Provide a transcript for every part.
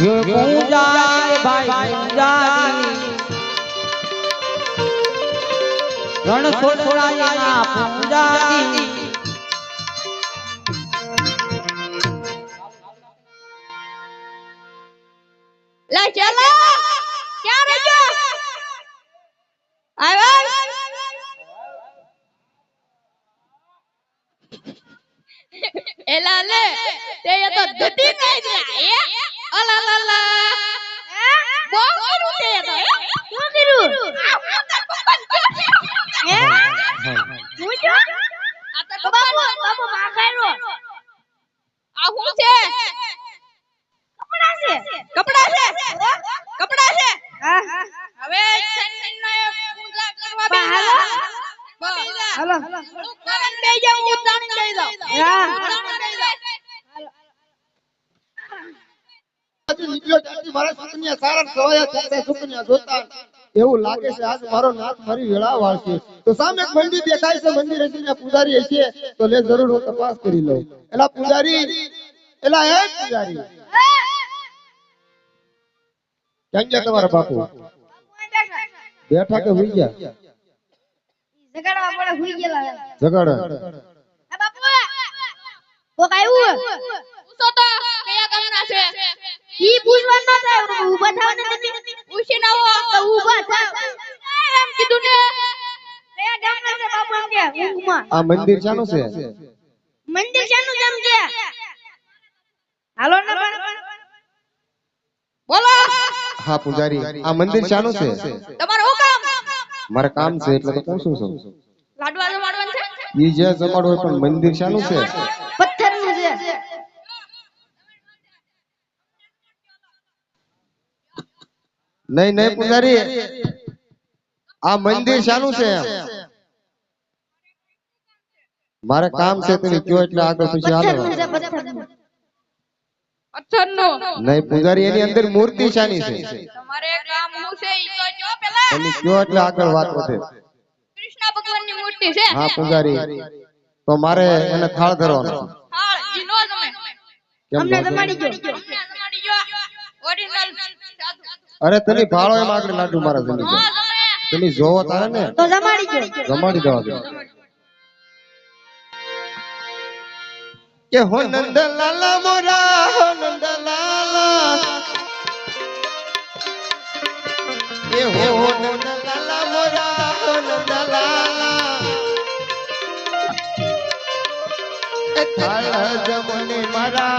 ગુંજાય ભાઈ ગુંજારી રણ એલા લે તે તો ધતી નહીં જાય અલા લા લા બહુ કરું તે તો શું કર્યું? હે? હું? જો આ તો બાબુ બાબુ માખાયરો આ હું છે? કપડા છે. કપડા છે? કપડા છે? હવે શનિનો એ પૂજા કરવા બેહા હાલો. બે જાઉં હું તાણી લઈ જાઉં હા. તાણી લઈ જાઉં. હજી નીકળ્યો ત્યાંથી મારા સુકન્યા સારા સવાયા થયા સુકન્યા જોતા એવું લાગે છે આજ મારો નાથ મારી વેળા વાળશે. તો સામે એક મંદિર દેખાય છે મંદિર હશે ને પૂજારી હશે. તો લે જરૂર હું તપાસ કરી લઉં એલા પૂજારી એલા હે પૂજારી? ક્યાં ગયા તમારા બાપુ? બેઠા કે હુઈ ગયા? જગાડવા પડે હુઈ ગયેલા જગાડે બાપુ કોક આવ્યું પૂછો તો કયા ગામના છે? ઈ પૂછવા ન થાય ઊભા થાવ ને તમે. પૂછીને આવો તો ઊભા થાવ. એમ કીધું ને કયા ગામના છે બાપુ એમ કે ઊંઘમાં. આ મંદિર શાનું છે? મંદિર શાનું છે એમ કે. હાલો ને બોલો. હા પૂજારી આ મંદિર શાનું છે? તમારું હું કામ? મારે કામ છે એટલે તો પૂછું છું લાડવા જમાડવાનું છે? ઈ જે જમાડવું હોય પણ મંદિર શાનું છે પથ્થરનું છે નહીં નહીં પૂજારી. આ મંદિર શાનું છે મારે કામ છે તમે કયો એટલે આગળ પછી હાલો. નહીં પૂજારી એની અંદર મૂર્તિ શાની છે. તમારે કામ હું છે ઈ તો જો પેલા. તમે કયો એટલે આગળ વાત વધે. કૃષ્ણ ભગવાનની મૂર્તિ છે. હા પૂજારી. તો મારે એને થાળ ધરવાનો હાળ ઈ નો ગમે અમને જમાડી ગયો અમને જમાડી ગયો ઓરિજિનલ સાધુ અરે તમે ભાળો એમ આગળ લાડુ મારા જમી તમે જોવો તારે ને? તો જમાડી ગયો જમાડી દેવા દો કે હો નંદ લાલા મોરા હો નંદ લાલા. એ હો નંદ લાલા મોરા હો નંદ લાલા. એ થાળ જમને મારા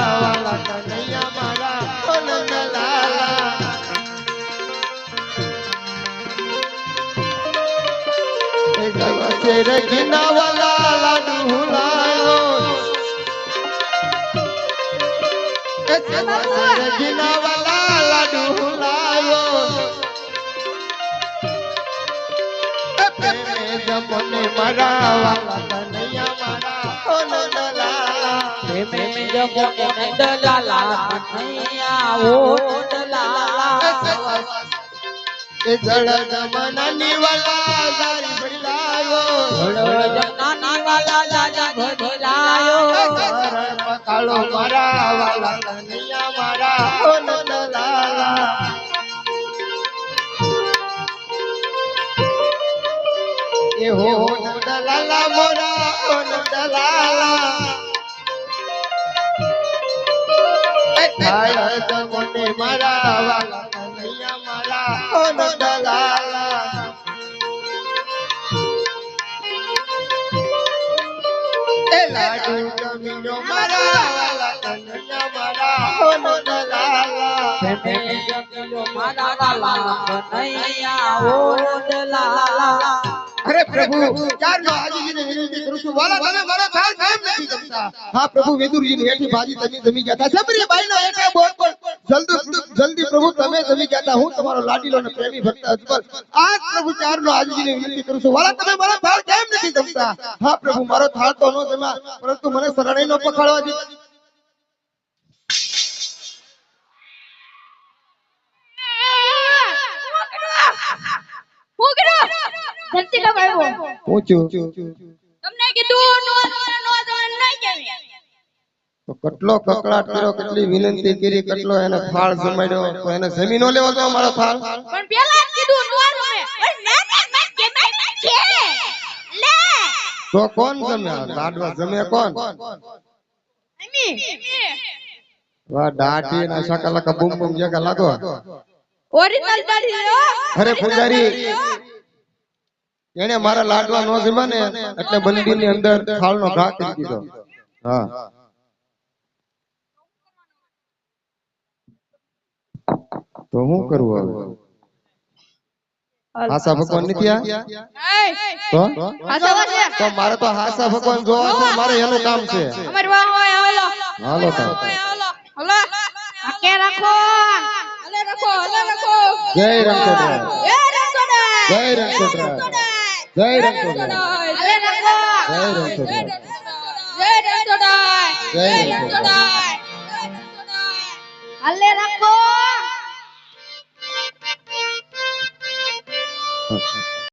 દિવસે રખીના વાલા લાડુ દિવસે રખીના વાલા લાડુ પ્રેમે જમને મારા વાલા કનૈયા મારા ઓ નંદલાલા પ્રેમે જગો નંદલાલા કનૈયા ઓ નંદલાલા એ જળ જમનાની વાલા સારી ભલાયો હળ જમનાની વાલા દાદા ભજીલાયો શરણ પકાળો મારા વાલા કનૈયા મારા ઓ નંદલાલા થાય તમને મારા વાલા કનૈયા મારા ઓ નંદલાલા એ લાડુ જમીનો મારા વાલા કનૈયા મારા ઓ નંદલાલા પ્રેમે મારા વાલા કનૈયા, ઓ નંદલાલા અરે પ્રભુ ચારનો આજીજીને વિનંતી કરું છું. વાલા તમે મારો થાળ કેમ નથી જમતા હા પ્રભુ વેદુરજીની હેઠી ભાજી તમે જમી ગયા હતા. સબરી બાઈનો બોલ બોલ. જલ્દી જલ્દી પ્રભુ તમે જમી ગયા હતા. હું તમારો લાડીલો અને પ્રેમી ભક્ત અજમલ આજ પ્રભુ ચારનો આજીજીને વિનંતી કરું છું. વાલા તમે મારો થાળ કેમ નથી જમતા? હા પ્રભુ મારો થાળ તો ન જમા પરંતુ મને શરણાઈ નો પખાડવા દી હું કર્યું ધરતી કપ આવ્યો તમને કીધું નો નો નો નો નહીં જમે તો કેટલો કકળાટ કર્યો કેટલી વિનંતી કરી કેટલો એને ફાળ જમાડ્યો તો એને જમીનો લેવો તો અમારો ફાળ. પણ પેલા જ કીધું નો રમે ના ના ના કે છે લે. તો કોણ જમે લાડવા જમે કોણ? અમી. વાહ દાઢી ના શાકાલાકા બૂમ બૂમ જગા લાગો. ઓરિજિનલ દાઢી અરે પૂજારી. એને મારા લાડવા નો જમા ને એટલે બંદી ની અંદર થાળ નો ઘા કરી દીધો. હા. તો હું કરવું હવે? હાસા ભગવાન નથી આ? તો? તો મારે તો હાસા ભગવાન જોવા છે મારે એનું કામ છે. અમાર વાહ હોય આવેલો હાલો તો. આવેલો કે રાખો? હલે રાખો હલે રાખો. જય રણછોડા જય રણછોડરાય જય રાખો જય રણછોડરાય જય રણછોડા જય રણછોડરાય હાલે રાખો.